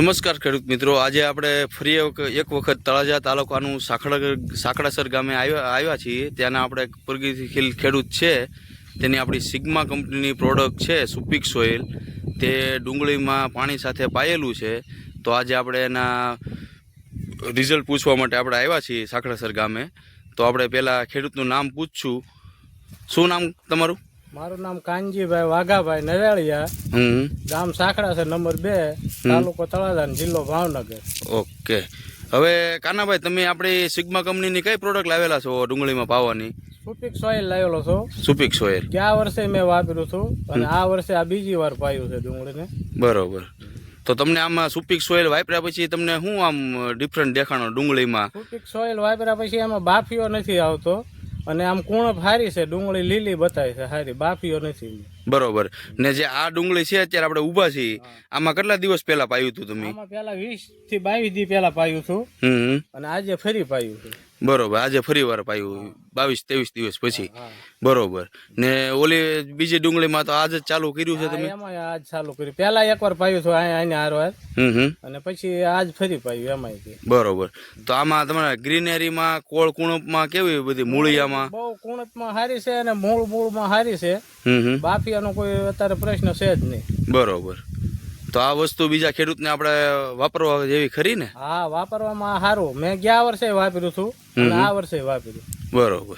નમસ્કાર ખેડૂત મિત્રો. આજે આપણે ફરી એક વખત તળાજા તાલુકાનું સાંકડા સાંકડાસર ગામે આવ્યા આવ્યા છીએ. ત્યાંના આપણે પ્રગતિશીલ ખેડૂત છે. તેની આપણી સિગ્મા કંપનીની પ્રોડક્ટ છે સુપિક સોઇલ. તે ડુંગળીમાં પાણી સાથે પાયેલું છે. તો આજે આપણે એના રિઝલ્ટ પૂછવા માટે આપણે આવ્યા છીએ સાંકડાસર ગામે. તો આપણે પહેલાં ખેડૂતનું નામ પૂછશું. શું નામ તમારું? મારું નામ કાનજીભાઈ વાઘાભાઈ નરેળિયા. ગામ સાંકડા છે નંબર બે. તાલુકો તળાજા જિલ્લો ભાવનગર. ઓકે. હવે કાનાભાઈ તમે આપણી સિગ્મા કંપનીની કઈ પ્રોડક્ટ લાવેલા છો ડુંગળીમાં પાવાની? સુપિક સોઇલ લાવેલો છો. સુપિક કે ગયા વર્ષે મેં વાપર્યું છું અને આ વર્ષે આ બીજી વાર પાયું છે ડુંગળીને. બરોબર. તો તમને આમાં સુપિક સોઇલ વાપર્યા પછી તમને શું આમ ડિફરન્ટ દેખાણો ડુંગળીમાં? સુપિક સોઇલ વાપર્યા પછી એમાં બાફીઓ નથી આવતો. અને આમ કુણપ હારી છે? ડુંગળી લીલી બતાય છે હારી. બાફીઓ નથી. બરોબર. ને જે આ ડુંગળી છે અત્યારે આપણે ઊભા છીએ આમાં કેટલા દિવસ પહેલા પાયું હતું તમે? આમાં પેલા વીસથી બાવીસ દી પેલા પાયું છું અને આજે ફરી પાયું છે. બરોબર. આજે ફરી વાર પાયું બાવીસ ત્રેવીસ દિવસ પછી. બરોબર. ને ઓલી બીજી ડુંગળીમાં તો આજ જ ચાલુ કર્યું છે તમે? એમાં આજ ચાલુ કર્યું. પેલા એકવાર પાયું તો અહીંયા હારો અને પછી આજ ફરી પાયું એમાંય બરોબર. તો આમાં તમારા ગ્રીનરીમાં કોળ કુણપમાં કેવી બધી મૂળિયામાં? બહુ કુણપમાં હારી છે અને મૂળ મૂળમાં હારી છે. બાફિયાનો કોઈ અત્યારે પ્રશ્ન છે જ નહીં. બરોબર. તો આ વસ્તુ બીજા ખેડૂતને આપણે વાપરવા જેવી ખરી ને? હા વાપરવામાં સારું. મેં ગયા વર્ષે વાપર્યું હતું આ વર્ષે વાપર્યું. બરોબર.